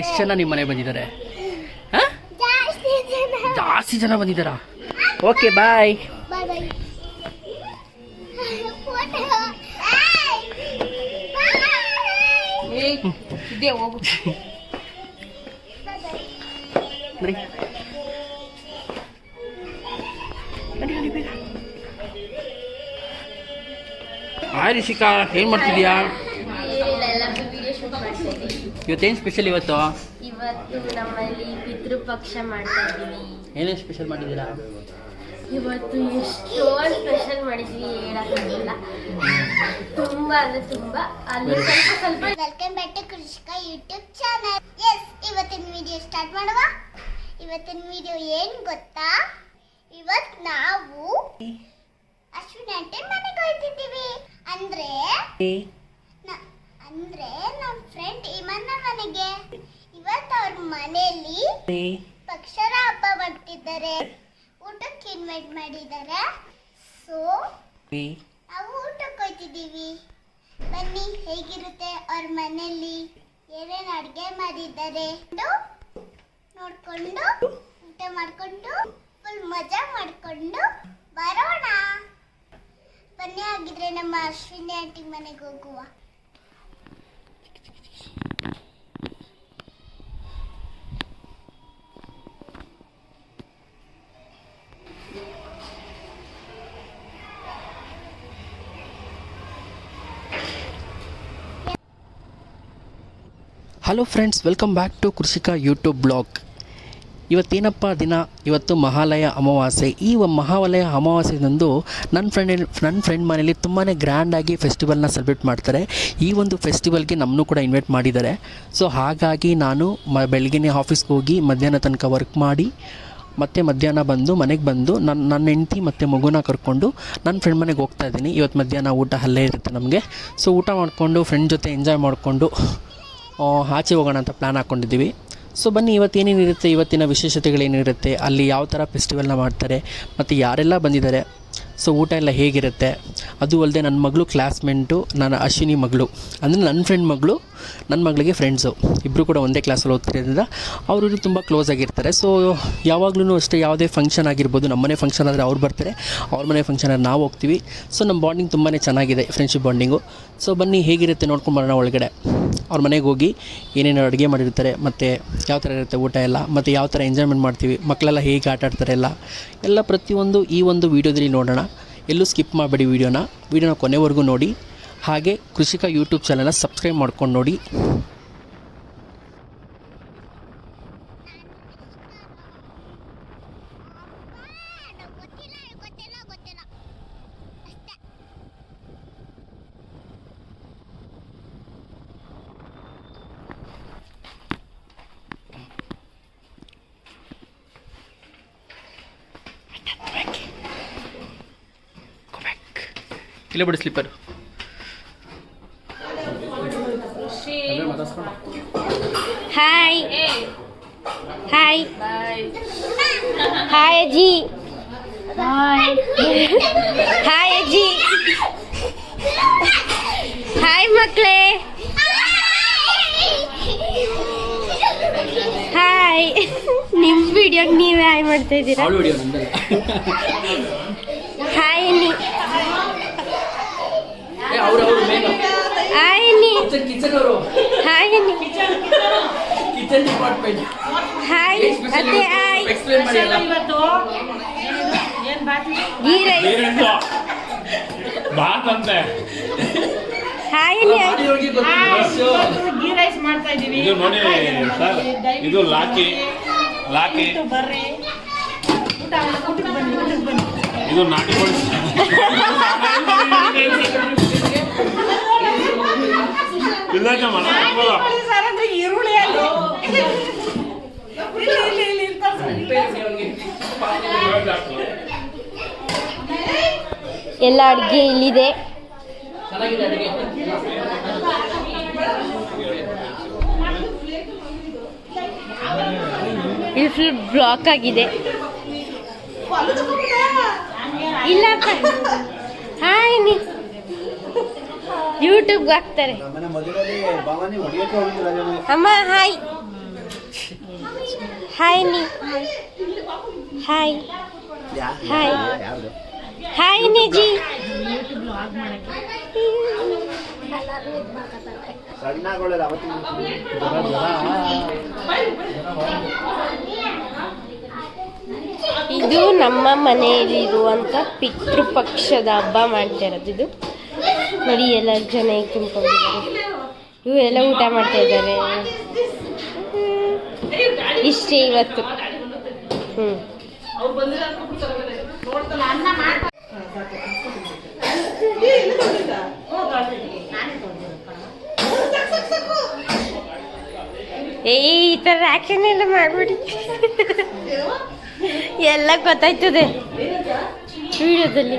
ಎಷ್ಟು ಜನ ನಿಮ್ಮ ಮನೆಗೆ ಬಂದಿದ್ದಾರೆ? ಹಾಂ? ಜಾಸ್ತಿ ಜನ. ಬಂದಿದ್ದಾರಾ? Okay bye. ಹಾಯ್ ರಿಷಿಕಾ ಏನು ಮಾಡ್ತಿದ್ಯಾ? ಇವತ್ತೇನು ಸ್ಪೆಷಲ್ ಇವತ್ತು? ಇವತ್ತು ನಮ್ಮಲ್ಲಿ ಪಿತೃಪಕ್ಷ ಮಾಡ್ತಾ ಇದ್ದೀವಿ ಏನೇನು ಸ್ಪೆಷಲ್ ಮಾಡಿದ್ದೀರಾ? ಇವತ್ತು ಎಷ್ಟೋ ಸ್ಪೆಷಲ್ ಮಾಡಿದ್ವಿ ಹೇಳಕ್ಕಾಗಲ್ಲ ತುಂಬಾ ಅಂದ್ರೆ ತುಂಬಾ. ಅಲ್ಲಿ ಸ್ವಲ್ಪ ಸ್ವಲ್ಪ welcome back to Krishika YouTube channel yes ಇವತ್ತಿನ ವಿಡಿಯೋ ಸ್ಟಾರ್ಟ್ ಮಾಡುವ? ಇವತ್ತಿನ ವಿಡಿಯೋ ಏನ್ ಗೊತ್ತಾ? ಇವತ್ತು ನಾವು ಅಶ್ವಿನಿ ಆಂಟಿ ಮನೆಗೆ ಹೋಗ್ತಿದ್ದೀವಿ. ಅಂದ್ರೆ ಅಂದ್ರೆ ನಮ್ಮ ಫ್ರೆಂಡ್ ಇಮನ್ನ ಮನೆಗೆ. ಇವತ್ತು ಅವ್ರ ಮನೆಯಲ್ಲಿ ಪಕ್ಷರ ಹಬ್ಬ ಮಾಡ್ತಿದ್ದಾರೆ. ಊಟಕ್ಕೆ ಇನ್ವೈಟ್ ಮಾಡಿದ್ದಾರೆ. ಸೊ ನಾವು ಊಟಕ್ಕೆ ಹೋಗ್ತಿದ್ದೀವಿ ಬನ್ನಿ ಹೇಗಿರುತ್ತೆ ಅವ್ರ ಮನೆಯಲ್ಲಿ ಏನೇನು ಅಡುಗೆ ಮಾಡಿದ್ದಾರೆ? ನೋಡ್ಕೊಂಡು ಊಟ ಮಾಡಿಕೊಂಡು ಫುಲ್ ಮಜಾ ಮಾಡಿಕೊಂಡು ಬರೋಣ. ಬನ್ನಿ ಆಗಿದ್ರೆ ನಮ್ಮ ಅಶ್ವಿನಿ ಆಂಟಿ ಮನೆಗೆ ಹೋಗುವ. Hello friends welcome back to Krishika YouTube blog ಇವತ್ತೇನಪ್ಪ ದಿನ? ಇವತ್ತು ಮಹಾಲಯ ಅಮಾವಾಸ್ಯೆ. ಈ ಮಹಾಲಯ ಅಮಾವಾಸ್ಯೆದಂದು ನನ್ನ ಫ್ರೆಂಡ್ ನನ್ನ ಫ್ರೆಂಡ್ ಮನೇಲಿ ತುಂಬಾ ಗ್ರ್ಯಾಂಡಾಗಿ ಫೆಸ್ಟಿವಲ್ನ ಸೆಲೆಬ್ರೇಟ್ ಮಾಡ್ತಾರೆ. ಈ ಒಂದು ಫೆಸ್ಟಿವಲ್ಗೆ ನಮ್ಮನ್ನು ಕೂಡ ಇನ್ವೈಟ್ ಮಾಡಿದ್ದಾರೆ. ಸೊ ಹಾಗಾಗಿ ನಾನು ಮ ಬೆಳಗ್ಗೆನೇ ಆಫೀಸ್ಗೆ ಹೋಗಿ ಮಧ್ಯಾಹ್ನ ತನಕ ವರ್ಕ್ ಮಾಡಿ, ಮತ್ತೆ ಮಧ್ಯಾಹ್ನ ಬಂದು, ಮನೆಗೆ ಬಂದು ನನ್ನ ನನ್ನ ಹೆಂಡತಿ ಮತ್ತು ಮಗುನ ಕರ್ಕೊಂಡು ನನ್ನ ಫ್ರೆಂಡ್ ಮನೆಗೆ ಹೋಗ್ತಾ ಇದ್ದೀನಿ. ಇವತ್ತು ಮಧ್ಯಾಹ್ನ ಊಟ ಅಲ್ಲೇ ಇರುತ್ತೆ ನಮಗೆ. ಸೊ ಊಟ ಮಾಡಿಕೊಂಡು ಫ್ರೆಂಡ್ ಜೊತೆ ಎಂಜಾಯ್ ಮಾಡಿಕೊಂಡು ಆಚೆ ಹೋಗೋಣ ಅಂತ ಪ್ಲ್ಯಾನ್ ಹಾಕ್ಕೊಂಡಿದ್ದೀವಿ ಸೊ ಬನ್ನಿ ಇವತ್ತೇನೇನಿರುತ್ತೆ ಇವತ್ತಿನ ವಿಶೇಷತೆಗಳೇನಿರುತ್ತೆ, ಅಲ್ಲಿ ಯಾವ ಥರ ಫೆಸ್ಟಿವಲ್ನ ಮಾಡ್ತಾರೆ, ಮತ್ತು ಯಾರೆಲ್ಲ ಬಂದಿದ್ದಾರೆ ಸೊ ಊಟ ಎಲ್ಲ ಹೇಗಿರುತ್ತೆ? ಅದು ಅಲ್ಲದೆ ನನ್ನ ಮಗಳು ಕ್ಲಾಸ್ಮೆಂಟು ನನ್ನ ಅಶ್ವಿನಿ ಮಗಳು. ಅಂದರೆ ನನ್ನ ಫ್ರೆಂಡ್ ಮಗಳು ನನ್ನ ಮಗಳಿಗೆ ಫ್ರೆಂಡ್ಸು ಇಬ್ಬರು ಕೂಡ ಒಂದೇ ಕ್ಲಾಸಲ್ಲಿ ಓದ್ತಿರೋದ್ರಿಂದ ಅವರು ತುಂಬ ಕ್ಲೋಸ್ ಆಗಿರ್ತಾರೆ. ಸೊ ಯಾವಾಗಲೂ ಅಷ್ಟೇ ಯಾವುದೇ ಫಂಕ್ಷನ್ ಆಗಿರ್ಬೋದು ನಮ್ಮ ಮನೆ ಫಂಕ್ಷನ್ ಆದರೆ ಅವ್ರು ಬರ್ತಾರೆ. ಅವ್ರ ಮನೆ ಫಂಕ್ಷನ್ ಆದರೆ ನಾವು ಹೋಗ್ತೀವಿ. ಸೊ ನಮ್ಮ ಬಾಂಡಿಂಗ್ ತುಂಬಾ ಚೆನ್ನಾಗಿದೆ ಫ್ರೆಂಡ್ಶಿಪ್ ಬಾಂಡಿಂಗು ಸೊ ಬನ್ನಿ, ಹೇಗಿರುತ್ತೆ ನೋಡ್ಕೊಂಡು ಬರೋಣ ಒಳಗಡೆ. ಅವ್ರ ಮನೆಗೆ ಹೋಗಿ ಏನೇನು ಅಡುಗೆ ಮಾಡಿರ್ತಾರೆ, ಮತ್ತು ಯಾವ ಥರ ಇರುತ್ತೆ ಊಟ ಎಲ್ಲ, ಮತ್ತು ಯಾವ ಥರ ಎಂಜಾಯ್ಮೆಂಟ್ ಮಾಡ್ತೀವಿ ಮಕ್ಕಳೆಲ್ಲ ಹೇಗೆ ಆಟ ಆಡ್ತಾರೆ ಎಲ್ಲ. ಎಲ್ಲ ಪ್ರತಿಯೊಂದು ಈ ಒಂದು ವೀಡಿಯೋದಲ್ಲಿ ನೋಡೋಣ. ಎಲ್ಲೂ ಸ್ಕಿಪ್ ಮಾಡಬೇಡಿ ವಿಡಿಯೋನ. ವೀಡಿಯೋನ ಕೊನೆವರೆಗೂ ನೋಡಿ. ಹಾಗೆ ಕೃಷಿಕ ಯೂಟ್ಯೂಬ್ ಚಾನಲ್ನ ಸಬ್ಸ್ಕ್ರೈಬ್ ಮಾಡ್ಕೊಂಡು ನೋಡಿ. ಇಲ್ಲ ಬಿಡಿ ಸ್ಲಿಪ್ಪರ್. ಹಾಯ್ ಹಾಯ್ ಹಾಯ್ ಅಜ್ಜಿ ಹಾಯ್ ಅಜ್ಜಿ ಹಾಯ್ ಮಕ್ಕಳೇ ಹಾಯ್ ನಿಮ್ಮ ವಿಡಿಯೋಗೆ ನೀವೇ ಹಾಯ್ ಮಾಡ್ತಾ ಇದ್ದೀರಾ ಅವಳು ವಿಡಿಯೋ ನಂದಲ್ಲ ಹಾಯ್ ಅನ್ನಿ ಏ ಅವ್ರು ಅವರು ಮೇನು ಹಾಯ್ ಅನ್ನಿ ಕಿಚನ್ ಕಿಚನ್ ಅವರು. ಹಾಯ್ ಕಿಚನ್ ಡಿಪಾರ್ಟ್ಮೆಂಟ್ ಹಾಯ್ ಅತ್ತೆ ಹಾಯ್ ಎಕ್ಸ್ಪ್ಲೇನ್ ಮಾಡಿ ಬಾತ್ ಗೀ ರೈಸ್ ಬಾತ್ ಅಂತೆ ಹಾಯ್ ಗೀ ರೈಸ್ ಮಾಡ್ತಾ ಇದೀವಿ. ಇದು ನೋಡಿ ಸರ್ ಇದು ಲಾಕಿ ಲಾಕಿ. ಬರ್ರಿ ಊಟ ಊಟಕ್ಕೆ ಬನ್ನಿ ಊಟಕ್ಕೆ ಬನ್ನಿ. ಇದು ನಾಟಿ ಕೋಳಿ ಇಲ್ಲ ಕಮ್ಮ, ಹಾಕ್ಬೋದ? ಸರ್ ಅಂದ್ರೆ ಈರುಳ್ಳಿ ಅಲ್ಲ ಇಲ್ಲಿ ಇಲ್ಲಿ ಇಲ್ಲಿ ಇಲ್ಲಿ ತರ್ಸಿ. ಎಲ್ಲ ಅಡುಗೆ ಇಲ್ಲಿದೆ. ಇಲ್ಲಿ ಫುಲ್ ಬ್ಲಾಕ್ ಆಗಿದೆ. ಇಲ್ಲ ಯೂಟ್ಯೂಬ್ಗೆ ಹಾಕ್ತಾರೆ. ಅಮ್ಮ ಹಾಯ್. ಹಾಯ್ ನೀ. ಹಾಯ್. ಹಾಯ್. ಹಾಯ್ ನಿಜಿ. ಇದು ನಮ್ಮ ಮನೆಯಲ್ಲಿರುವಂಥ ಪಿತೃಪಕ್ಷದ ಹಬ್ಬ ಮಾಡ್ತಾ ಇರೋದು ಇದು. ನೋಡಿ, ಎಲ್ಲ ಜನ ಹೇಗೆ ತುಂಬಿಕೊಂಡಿದ್ದಾರೆ. ಎಲ್ಲ ಊಟ ಮಾಡ್ತಾ ಇದ್ದಾರೆ. ಇಷ್ಟೇ ಇವತ್ತು. ಹ್ಞೂ ಈ ಥರ ಆ್ಯಕ್ಷನ್ ಎಲ್ಲ ಮಾಡ್ಬಿಡಿ. ಎಲ್ಲ ಗೊತ್ತಾಯ್ತದೆ. ವಿಡಿಯೋದಲ್ಲಿ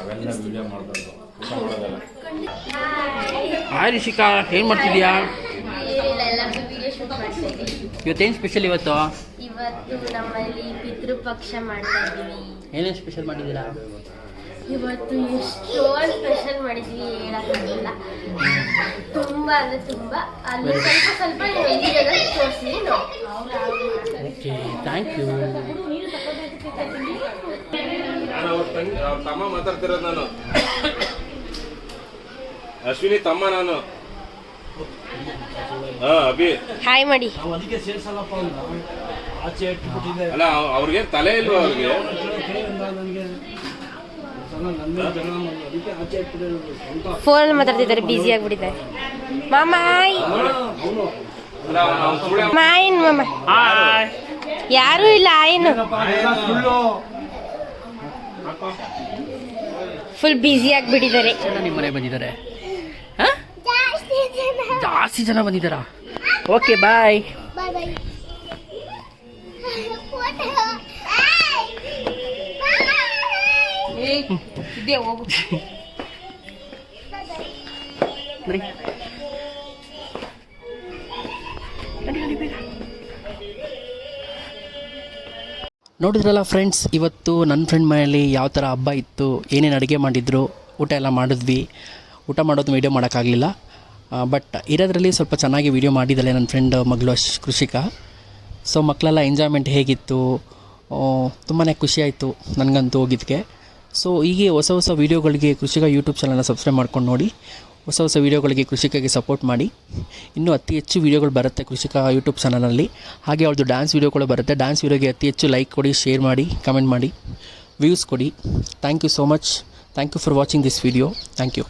ಅವೆಲ್ಲ ವಿಡಿಯೋ ಮಾಡ್ಬಾರ್ದು. ಊಟ ಮಾಡೋದಲ್ಲ ಹಾಯ್ ರಿಷಿಕಾ ಏನು ಮಾಡ್ತಿದ್ಯಾ? ಇವತ್ತೇನ್ ಸ್ಪೆಷಲ್ ಇವತ್ತು? ಇವತ್ತು ನಮ್ಮಲ್ಲಿ ಪಿತೃಪಕ್ಷ ಮಾಡ್ತಾ ಇದ್ದೀವಿ ಏನೇನು ಸ್ಪೆಷಲ್ ಮಾಡಿದ್ದೀರಾ? ಇವತ್ತು ಎಷ್ಟೋ ಸ್ಪೆಷಲ್ ಮಾಡಿದ್ವಿ ಹೇಳಕ್ಕಾಗಲ್ಲ. ತುಂಬ ಅಂದರೆ ತುಂಬ. ಅಲ್ಲಿ ಸ್ವಲ್ಪ ಸ್ವಲ್ಪ ತೋರಿಸಿ ಓಕೆ ಥ್ಯಾಂಕ್ ಯು ಅವ್ರ ತಂಗಿ ಅವ್ರ ತಮ್ಮ ಮಾತಾಡ್ತಿರೋದು ನಾನು. ಅಶ್ವಿನಿ ತಮ್ಮ ನಾನು. ಹಾ ಅಭಿ. ಹಾಯ್ ಮಾಡಿ ಅಲ್ಲ ಅವ್- ಅವ್ರಿಗೆ ತಲೆ ಇಲ್ವಾ ಅವ್ರಿಗೆ? ಫೋನ್ ಮಾತಾಡ್ತಿದ್ದಾರೆ ಬ್ಯುಸಿ ಆಗ್ಬಿಟ್ಟಿದ್ದಾರೆ. ಮಾಮಾಯ್ ಅಲ್ಲ ಅವ್ನ್ ಸುಳ್ಳೆ ಮಾಯನ್ ಮಾಮ. ಯಾರು ಇಲ್ಲ ಆಯನು. ಫುಲ್ ಬ್ಯುಸಿ ಆಗಿಬಿಟ್ಟಿದ್ದಾರೆ ಜನ ನಿಮ್ಮ ಮನೆ ಬಂದಿದ್ದಾರೆ ಹಾಂ? ಜಾಸ್ತಿ ಜನ. ಜಾಸ್ತಿ ಜನ ಬಂದಿದ್ದಾರಾ ಓಕೆ ಬಾಯ್ ಬಾಯ್ ಬಾಯ್ ಫೋಟೋ ಇದೇ ಹೋಗು. ನೋಡಿದ್ರಲ್ಲ ಫ್ರೆಂಡ್ಸ್ ಇವತ್ತು ನನ್ನ ಫ್ರೆಂಡ್ ಮನೆಯಲ್ಲಿ ಯಾವ ಥರ ಹಬ್ಬ ಇತ್ತು, ಏನೇನು ಅಡುಗೆ ಮಾಡಿದ್ರು, ಊಟ ಎಲ್ಲ ಮಾಡಿದ್ವಿ. ಊಟ ಮಾಡೋದು ವೀಡಿಯೋ ಮಾಡೋಕ್ಕಾಗಲಿಲ್ಲ. ಬಟ್ ಇರೋದ್ರಲ್ಲಿ ಸ್ವಲ್ಪ ಚೆನ್ನಾಗಿ ವೀಡಿಯೋ ಮಾಡಿದ್ದಾಳೆ ನನ್ನ ಫ್ರೆಂಡ್ ಮಗಳು ಕೃಷಿಕ. ಸೊ ಮಕ್ಕಳೆಲ್ಲ ಎಂಜಾಯ್ಮೆಂಟ್ ಹೇಗಿತ್ತು? ತುಂಬಾ ಖುಷಿಯಾಯಿತು ನನಗಂತೂ ಹೋಗಿದ್ದಕ್ಕೆ ಸೊ ಹೀಗೆ ಹೊಸ ಹೊಸ ವೀಡಿಯೋಗಳಿಗೆ ಕೃಷಿಕ ಯೂಟ್ಯೂಬ್ ಚಾನಲ್ನ ಸಬ್ಸ್ಕ್ರೈಬ್ ಮಾಡ್ಕೊಂಡು ನೋಡಿ. ಹೊಸ ಹೊಸ ವೀಡಿಯೋಗಳಿಗೆ ಕೃಷಿಕಾಗೆ ಸಪೋರ್ಟ್ ಮಾಡಿ. ಇನ್ನೂ ಅತಿ ಹೆಚ್ಚು ವೀಡಿಯೋಗಳು ಬರುತ್ತೆ ಕೃಷಿಕ ಯೂಟ್ಯೂಬ್ ಚಾನಲಲ್ಲಿ ಹಾಗೆ ಅವ್ರದ್ದು ಡ್ಯಾನ್ಸ್ ವೀಡಿಯೋಗಳು ಬರುತ್ತೆ. ಡ್ಯಾನ್ಸ್ ವೀಡಿಯೋಗೆ ಅತಿ ಹೆಚ್ಚು ಲೈಕ್ ಕೊಡಿ ಶೇರ್ ಮಾಡಿ ಕಮೆಂಟ್ ಮಾಡಿ. ವ್ಯೂಸ್ ಕೊಡಿ. Thank you so much thank you for watching this video thank you